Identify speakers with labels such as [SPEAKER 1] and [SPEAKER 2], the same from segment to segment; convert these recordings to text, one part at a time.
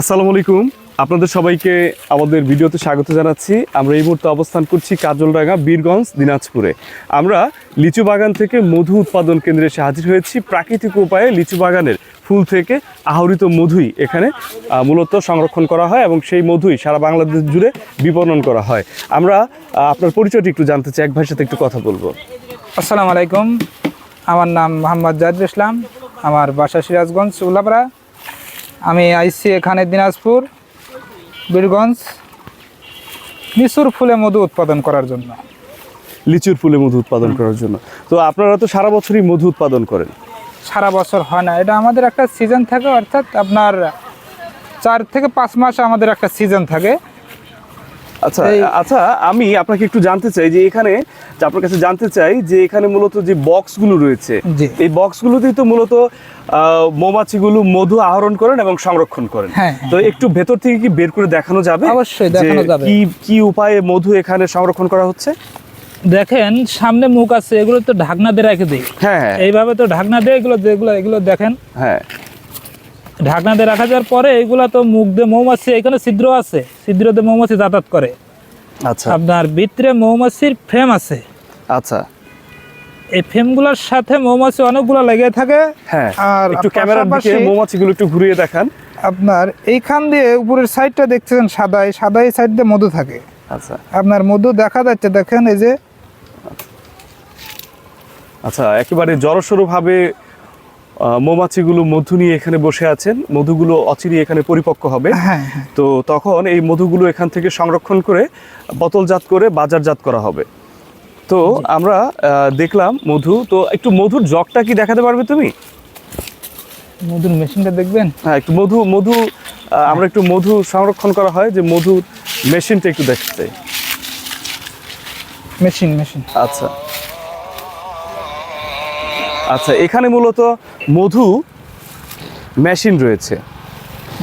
[SPEAKER 1] আসসালামু আলাইকুম। আপনাদের সবাইকে আমাদের ভিডিওতে স্বাগত জানাচ্ছি। আমরা এই মুহূর্তে অবস্থান করছি কাজলডাঙ্গা, বীরগঞ্জ, দিনাজপুরে। আমরা লিচু বাগান থেকে মধু উৎপাদন কেন্দ্রে এসে হাজির হয়েছি। প্রাকৃতিক উপায়ে লিচু বাগানের ফুল থেকে আহরিত মধুই এখানে মূলত সংরক্ষণ করা হয় এবং সেই মধুই সারা বাংলাদেশ জুড়ে বিপণন করা হয়। আমরা আপনার পরিচয়টি একটু জানতে চাই, এক সাথে একটু কথা বলব।
[SPEAKER 2] আসসালামু আলাইকুম। আমার নাম মোহাম্মদ জাহিদুল ইসলাম। আমার বাসা সিরাজগঞ্জ উল্লাপাড়া আমি আইসি এখানে দিনাজপুর বীরগঞ্জ লিচুর ফুলে মধু উৎপাদন করার জন্য।
[SPEAKER 1] লিচুর ফুলে মধু উৎপাদন করার জন্য। তো আপনারা তো সারা বছরই মধু উৎপাদন করেন।
[SPEAKER 2] সারা বছর হয় না। এটা আমাদের একটা সিজন থাকে অর্থাৎ আপনার চার থেকে পাঁচ মাস আমাদের একটা সিজন থাকে।
[SPEAKER 1] আচ্ছা আচ্ছা আমি আপনাকে একটু জানতে চাই যে এখানে আপনার কাছে জানতে চাই যে এখানে মূলত যে বক্সগুলো রয়েছে এই বক্সগুলোতেই তো মূলত মৌমাছিগুলো মধু আহরণ করেন এবং সংরক্ষণ করেন।
[SPEAKER 2] হ্যাঁ, হ্যাঁ,
[SPEAKER 1] তো একটু ভেতর থেকে কি বের করে দেখানো যাবে?
[SPEAKER 2] অবশ্যই দেখানো যাবে।
[SPEAKER 1] কি কি উপায়ে মধু এখানে সংরক্ষণ করা হচ্ছে?
[SPEAKER 2] দেখেন সামনে মুখ আছে এগুলো তো ঢাকনা দিয়ে রেখে দিই।
[SPEAKER 1] হ্যাঁ হ্যাঁ।
[SPEAKER 2] এইভাবে তো ঢাকনা দিয়ে এগুলো যেগুলো এগুলো দেখেন।
[SPEAKER 1] হ্যাঁ।
[SPEAKER 2] ঢাকনা দিয়ে রাখা যাওয়ার পরে এগুলা তো মুখ দিয়ে মৌমাছি এখানে ছিদ্র আছে। ছিদ্র দিয়ে মৌমাছি যাতায়াত করে।
[SPEAKER 1] আচ্ছা।
[SPEAKER 2] আপনার ভিতরে মৌমাছির ফ্রেম আছে।
[SPEAKER 1] আচ্ছা।
[SPEAKER 2] এই ফ্রেমগুলোর সাথে মৌমাছি অনেকগুলো লেগে থাকে।
[SPEAKER 1] হ্যাঁ
[SPEAKER 2] আর
[SPEAKER 1] একটু ক্যামেরার দিকে মৌমাছিগুলো একটু ঘুরিয়ে দেখান।
[SPEAKER 2] আপনার এইখান দিয়ে উপরের সাইডটা দেখছেন সাদাই সাদাই সাইড দিয়ে মধু থাকে।
[SPEAKER 1] আচ্ছা।
[SPEAKER 2] আপনার মধু দেখা যাচ্ছে দেখেন এই যে।
[SPEAKER 1] আচ্ছা একেবারে জড়সড়ো ভাবে মৌমাছিগুলো মধু নিয়ে এখানে বসে আছেন। মধুগুলো অচিরে এখানে পরিপক্ক হবে।
[SPEAKER 2] হ্যাঁ হ্যাঁ।
[SPEAKER 1] তো তখন এই মধুগুলো এখান থেকে সংরক্ষণ করে বোতলজাত করে বাজারজাত করা হবে। তো আমরা দেখলাম মধু। তো একটু মধুর জগটা কি দেখাতে পারবে তুমি?
[SPEAKER 2] মধুর মেশিনটা দেখবেন?
[SPEAKER 1] হ্যাঁ একটু মধু মধু আমরা একটু মধু সংরক্ষণ করা হয় যে মধুর মেশিনটা একটু দেখতে। চাই
[SPEAKER 2] মেশিন মেশিন।
[SPEAKER 1] আচ্ছা। আচ্ছা এখানে মূলত মধু মেশিন রয়েছে।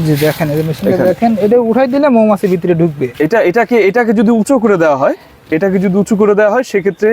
[SPEAKER 2] জি দেখেন এই মেশিনটা দেখেন এটা উঠাই দিলে মৌমাছি ভিতরে ঢুকবে।
[SPEAKER 1] এটা এটাকে এটাকে যদি উঁচু করে দেওয়া হয় এটাকে যদি উঁচু করে দেওয়া হয় সেক্ষেত্রে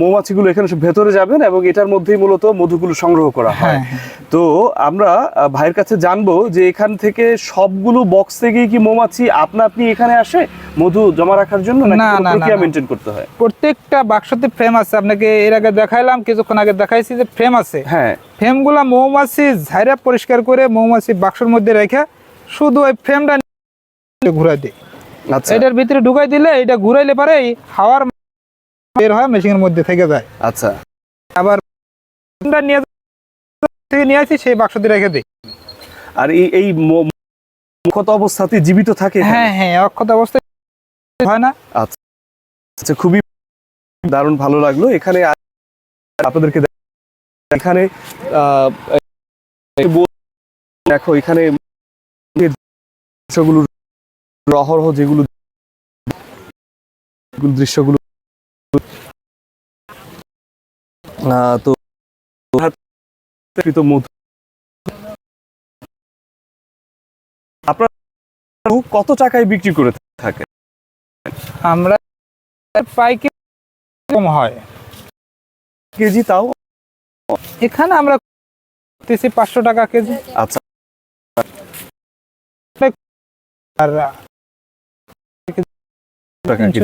[SPEAKER 1] মৌমাছিগুলো এখানে ভেতরে যাবেন এবং এটার মধ্যেই মূলত মধুগুলো সংগ্রহ করা হয়।
[SPEAKER 2] হ্যাঁ, হ্যাঁ।
[SPEAKER 1] তো আমরা ভাইয়ের কাছে জানব যে এখান থেকে সবগুলো বক্স থেকেই কি মৌমাছি আপনা আপনি এখানে আসে মধু জমা রাখার জন্য
[SPEAKER 2] না,
[SPEAKER 1] প্রক্রিয়া মেনটেন করতে হয়?
[SPEAKER 2] প্রত্যেকটা বাক্সতে ফ্রেম আছে। আপনাকে এর আগে দেখাইলাম কিছুক্ষণ আগে দেখাইছি যে ফ্রেম আছে।
[SPEAKER 1] হ্যাঁ।
[SPEAKER 2] ফ্রেমগুলা মৌমাছি ঝাইরা পরিষ্কার করে মৌমাছি বাক্সের মধ্যে রেখে শুধু ওই ফ্রেমটা ঘুরাই দিই।
[SPEAKER 1] আচ্ছা।
[SPEAKER 2] এটার ভিতরে ঢুকাই দিলে এটা ঘুরাইলে পারে হাওয়ার বের হয় মেশিনের মধ্যে থেকে যায়।
[SPEAKER 1] আচ্ছা।
[SPEAKER 2] আবার ফ্রেমটা নিয়ে থেকে নিয়ে আসি সেই বাক্সতে রেখে দিই।
[SPEAKER 1] আর এই মুখত অবস্থাতে জীবিত থাকে
[SPEAKER 2] হ্যাঁ হ্যাঁ অক্ষত অবস্থায় হয় না।
[SPEAKER 1] আচ্ছা। খুবই দারুণ ভালো লাগল। এখানে আপনাদেরকে এখানে আহ, দেখো এখানে দৃশ্যগুলো রহরহ যেগুলো দৃশ্যগুলো তো আপনার কত টাকায় বিক্রি করে থাকে
[SPEAKER 2] আমরা পাইকে কম হয়।
[SPEAKER 1] কেজি তাও
[SPEAKER 2] এখানে আমরা দিছি পাঁচশো টাকা কেজি।
[SPEAKER 1] আচ্ছা।
[SPEAKER 2] আর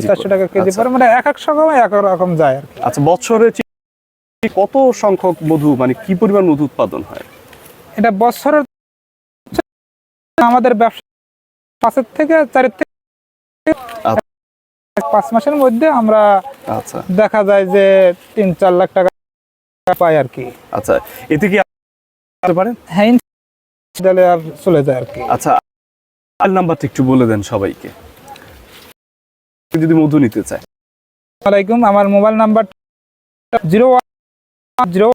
[SPEAKER 2] চারশো টাকা কেজি
[SPEAKER 1] আচ্ছা।
[SPEAKER 2] পরে মানে এক এক সময় এক এক রকম যায় আর
[SPEAKER 1] আচ্ছা বছরে কত সংখ্যক মধু মানে কি পরিমাণ মধু উৎপাদন হয়?
[SPEAKER 2] এটা বছরের আমাদের ব্যবসা পাঁচের থেকে চারের থেকে। পাঁচ মাসের মধ্যে আমরা
[SPEAKER 1] আচ্ছা।
[SPEAKER 2] দেখা যায় যে তিন চার লাখ টাকা পাই আর কি।
[SPEAKER 1] আচ্ছা এতে কি আসতে পারেন
[SPEAKER 2] হ্যাঁ তাহলে আর চলে যায় আর কি।
[SPEAKER 1] আচ্ছা আর নাম্বারটা একটু বলে দেন সবাইকে। যদি মধু নিতে চায়।
[SPEAKER 2] আসসালামাইকুম আমার মোবাইল নাম্বার জিরো জিরো